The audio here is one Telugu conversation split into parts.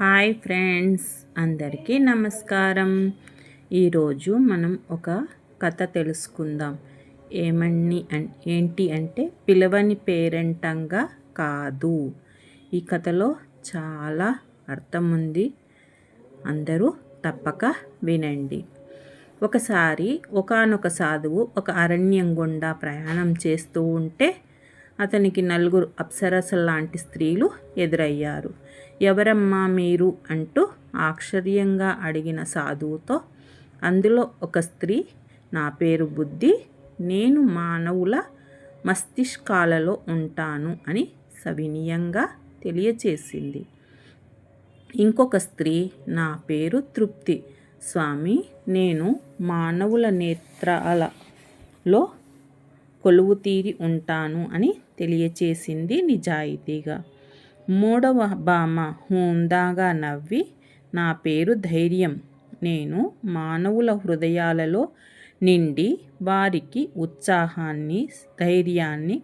హాయ్ ఫ్రెండ్స్ అందరికీ నమస్కారం. ఈరోజు మనం ఒక కథ తెలుసుకుందాం. ఏమని అన్ ఏంటి అంటే పిలవని పేరెంటంగా కాదు. ఈ కథలో చాలా అర్థం ఉంది అందరూ తప్పక వినండి. ఒకసారి ఒకనొక సాధువు ఒక అరణ్యం గుండా ప్రయాణం చేస్తూ ఉంటే అతనికి నలుగురు అప్సరస లాంటి స్త్రీలు ఎదురయ్యారు. ఎవరమ్మా మీరు? అంటూ ఆశ్చర్యంగా అడిగిన సాధువుతో అందులో ఒక స్త్రీ నా పేరు బుద్ధి నేను మానవుల మస్తిష్కాలలో ఉంటాను అని సవినీయంగా తెలియచేసింది. ఇంకొక స్త్రీ నా పేరు తృప్తి. స్వామి నేను మానవుల నేత్రాలలో కొలువు తీరి ఉంటాను అని తెలియచేసింది నిజాయితీగా. మూడవ బామ హుందాగా నవ్వి నా పేరు ధైర్యం. నేను మానవుల హృదయాలలో నిండి వారికి ఉత్సాహాన్ని ధైర్యాన్ని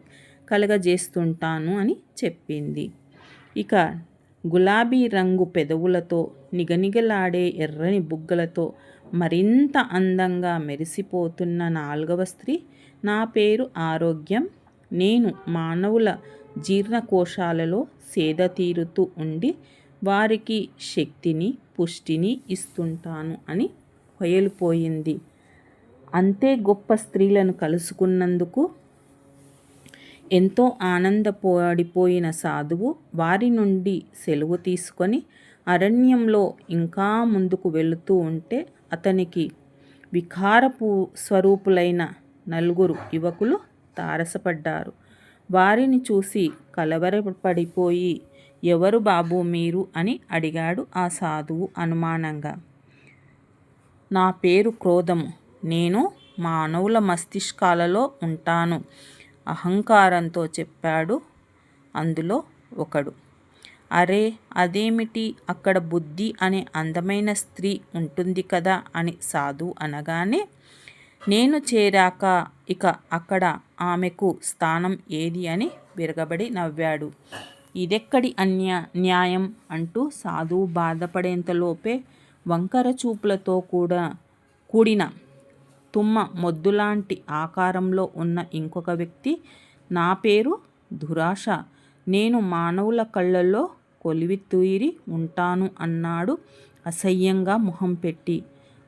కలగజేస్తుంటాను అని చెప్పింది. ఇక గులాబీ రంగు పెదవులతో నిగనిగలాడే ఎర్రని బుగ్గలతో మరింత అందంగా మెరిసిపోతున్న నాలుగవ స్త్రీ నా పేరు ఆరోగ్యం. నేను మానవుల జీర్ణకోశాలలో సేద తీరుతూ ఉండి వారికి శక్తిని పుష్టిని ఇస్తుంటాను అని హొయలిపోయింది. అంతే గొప్ప స్త్రీలను కలుసుకున్నందుకు ఎంతో ఆనందపడిపోయిన సాధువు వారి నుండి సెలవు తీసుకొని అరణ్యంలో ఇంకా ముందుకు వెళుతూ ఉంటే అతనికి వికారపు స్వరూపులైన నలుగురు యువకులు తారసపడ్డారు వారిని చూసి కలవరపడిపోయి ఎవరు బాబు మీరు? అని అడిగాడు ఆ సాధువు అనుమానంగా. నా పేరు క్రోధము. నేను మానవుల మస్తిష్కాలలో ఉంటాను. అహంకారంతో చెప్పాడు అందులో ఒకడు. అరే అదేమిటి? అక్కడ బుద్ధి అనే అందమైన స్త్రీ ఉంటుంది కదా అని సాధు అనగానే నేను చేరాక ఇక అక్కడ ఆమెకు స్థానం ఏది అని విరగబడి నవ్వాడు. ఇదెక్కడి అన్య న్యాయం అంటూ సాధువు బాధపడేంతలోపే వంకర చూపులతో కూడా కూడిన తుమ్మ మొద్దులాంటి ఆకారంలో ఉన్న ఇంకొక వ్యక్తి నా పేరు దురాశ. నేను మానవుల కళ్ళల్లో కొలివితూరి ఉంటాను అన్నాడు. అసహ్యంగా మొహం పెట్టి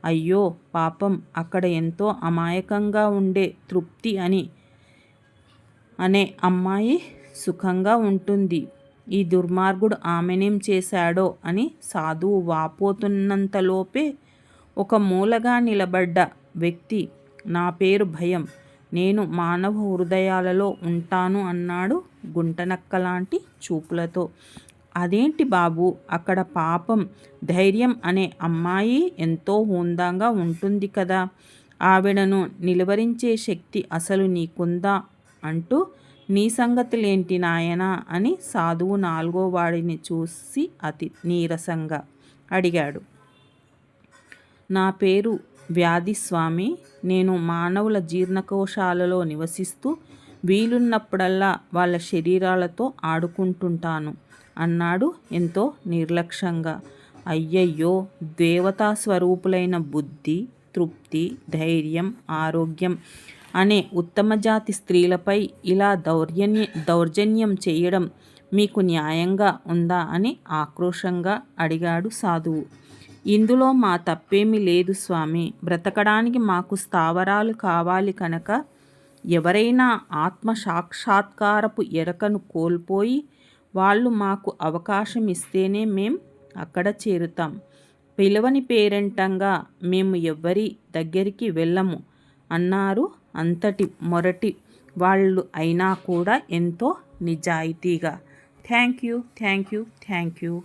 అయ్యో పాపం అక్కడ ఎంతో అమాయకంగా ఉండే తృప్తి అని అనే అమ్మాయి సుఖంగా ఉంటుంది. ఈ దుర్మార్గుడు ఆమెనేం చేశాడో అని సాధువు వాపోతున్నంతలోపే ఒక మూలగా నిలబడ్డ వ్యక్తి నా పేరు భయం. నేను మానవ హృదయాలలో ఉంటాను అన్నాడు గుంటనక్కలాంటి చూపులతో. అదేంటి బాబు? అక్కడ పాపం ధైర్యం అనే అమ్మాయి ఎంతో హుందాగా ఉంటుంది కదా. ఆవిడను నిలువరించే శక్తి అసలు నీకుందా? అంటూ నీ సంగతులేంటి నాయనా? అని సాధువు నాలుగో వాడిని చూసి అతి నీరసంగా అడిగాడు. నా పేరు వ్యాధి స్వామి నేను మానవుల జీర్ణకోశాలలో నివసిస్తూ వీలున్నప్పుడల్లా వాళ్ళ శరీరాలతో ఆడుకుంటుంటాను అన్నాడు ఎంతో నిర్లక్ష్యంగా. అయ్యయ్యో దేవతా స్వరూపులైన బుద్ధి తృప్తి ధైర్యం ఆరోగ్యం అనే ఉత్తమ జాతి స్త్రీలపై ఇలా దౌర్జన్య దౌర్జన్యం చేయడం మీకు న్యాయంగా ఉందా అని ఆక్రోషంగా అడిగాడు సాధువు. ఇందులో మా తప్పేమీ లేదు స్వామి. బ్రతకడానికి మాకు స్థావరాలు కావాలి కనుక ఎవరైనా ఆత్మ సాక్షాత్కారపు ఎరకను కోల్పోయి వాళ్ళు మాకు అవకాశం ఇస్తేనే మేం అక్కడ చేరుతాం. పిలవని పేరెంటంగా మేము ఎవ్వరి దగ్గరికి వెళ్ళము అన్నారు అంతటి మొరటి వాళ్ళు అయినా కూడా ఎంతో నిజాయితీగా. Thank you thank you thank you.